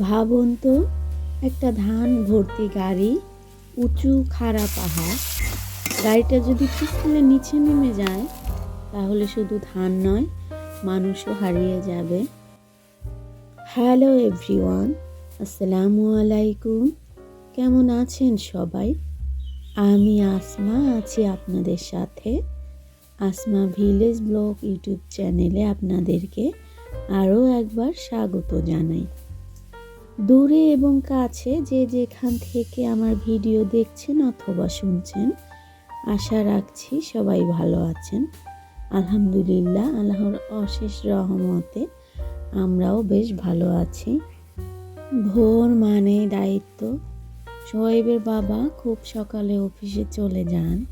ভাবুন তো, একটা ধান ভর্তি গাড়ি, উঁচু খাড়া পাহাড়, গাড়িটা যদি পিছলে নিচে নেমে যায়, তাহলে শুধু ধান নয়, মানুষও হারিয়ে যাবে। হ্যালো এভরিওয়ান আসসালামু আলাইকুম। কেমন আছেন সবাই? আমি আসমা, আছি আপনাদের সাথে। আসমা ভিলেজ ব্লগ ইউটিউব চ্যানেলে আপনাদেরকে আরও একবার স্বাগত জানাই। দূরে এবং কাছে যে যেখান থেকে আমার ভিডিও দেখছেন অথবা শুনছেন, আশা রাখছি সবাই ভালো আছেন। আলহামদুলিল্লাহ, আল্লাহর অশেষ রহমতে আমরাও বেশ ভালো আছি। ভোর মানে দায়িত্ব। শোয়েবের বাবা খুব সকালে অফিসে চলে যান।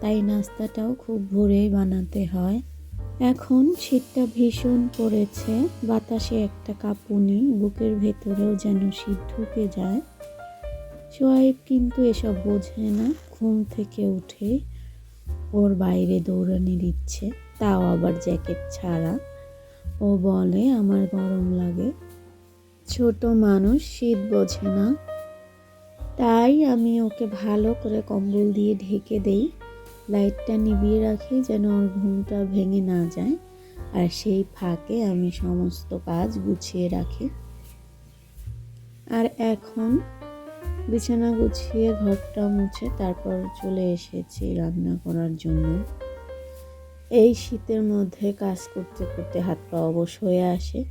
তাই নাস্তাটাও খুব ভোরেই বানাতে হয়। এখন শীতটা ভীষণ পড়েছে, বাতাসে একটা কাঁপুনি, বুকের ভেতরেও যেন শীত ঢুকে যায়। সোয়াইব কিন্তু এসব বোঝে না, ঘুম থেকে উঠে ওর বাইরে দৌড়ানি দিচ্ছে তাও আবার জ্যাকেট ছাড়া। ও বলে, আমার গরম লাগে। ছোট মানুষ শীত বোঝে না। তাই আমি ওকে ভালো করে কম্বল দিয়ে ঢেকে দেই। লাইটটা নিভিয়ে রাখি যেন ওর ঘুমটা ভেঙে না যায়। আর সেই ফাঁকে আমি সমস্ত কাজ গুছিয়ে রাখি। আর এখন বিছানা গুছিয়ে ঘরটা মুছে তারপর চলে এসেছি রান্না করার জন্য। এই শীতের মধ্যে কাজ করতে করতে হাত পা অবশ হয়ে আসে।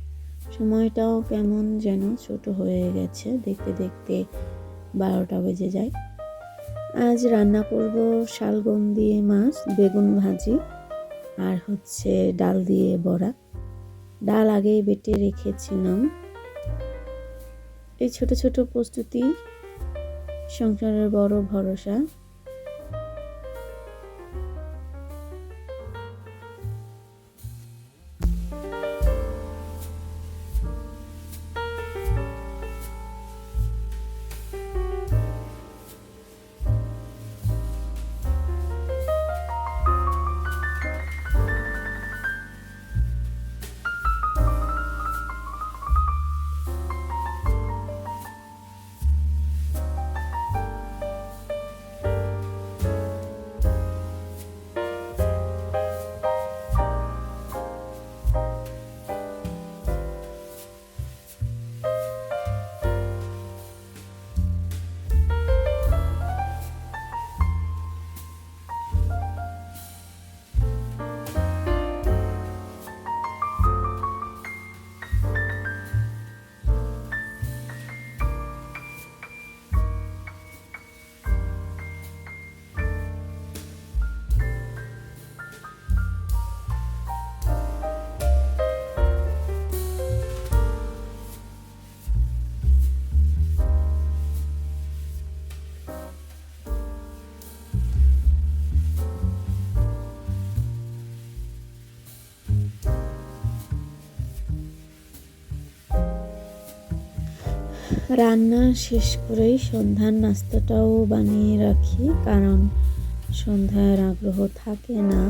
সময়টাও কেমন যেন ছোট হয়ে গেছে। দেখতে দেখতে বারোটা বেজে যায়। আজ রান্না করব শালগম দিয়ে মাছ, বেগুন ভাজি আর হচ্ছে ডাল দিয়ে বড়া। ডাল আগেই বেটে রেখেছিলাম। এই ছোট ছোট প্রস্তুতি, সংসারের বড় ভরসা। রান্না শেষ করেই সন্ধ্যার নাস্তাটাও বানিয়ে রাখি, কারণ সন্ধ্যার আগ্রহ থাকে না।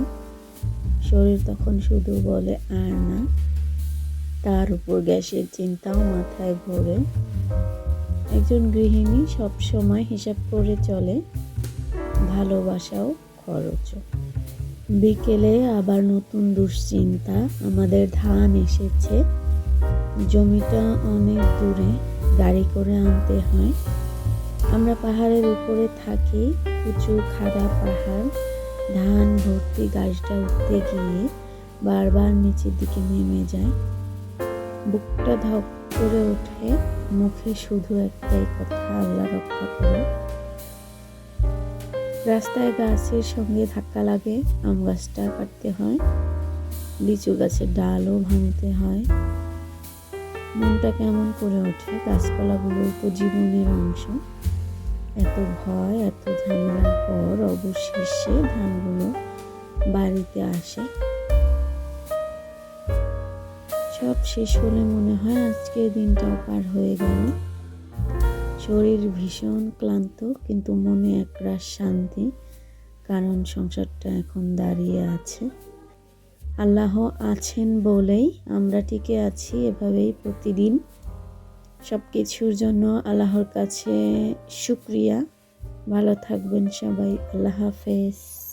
শরীর তখন শুধু বলে আর না, তার উপর গ্যাসের চিন্তাও মাথায় ভরে একজন গৃহিণী সব সময় হিসাব করে চলে, ভালোবাসাও খরচও। বিকেলে আবার নতুন দুশ্চিন্তা, আমাদের ধান এসেছে, জমিটা অনেক দূরে। গাড়ি করে আনতে হয়। আমরা পাহাড়ের উপরে থাকি উঁচু খাড়া পাহাড়, ধান, ভর্তি গাছটা উঠতে গিয়ে বারবার নিচের দিকে নেমে যায়। বুকটা ধপ করে ওঠে, মুখে শুধু একটাই কথা, আল্লাহ রক্ষা করে রাস্তায় গাছের সঙ্গে ধাক্কা লাগে, আম গাছটা কাটতে হয়, লিচু গাছের ডালও ভাঙতে হয়। মনটা কেমন করে ওঠে? গাছপালাগুলো তো জীবনের অংশ। এত ভয়, এত ঝামেলার পর অবশেষে ধানগুলো বাড়িতে আসে। সব শেষ হলে মনে হয় আজকের দিনটাও পার হয়ে গেল। শরীর ভীষণ ক্লান্ত, কিন্তু মনে একরাশ শান্তি, কারণ সংসারটা এখন দাঁড়িয়ে আছে। আল্লাহ আছেন বলেই আমরা টিকে আছি এভাবেই প্রতিদিন। সব কিছুর জন্য আল্লাহর কাছে শুক্রিয়া। ভালো থাকবেন সবাই। আল্লাহ হাফেজ।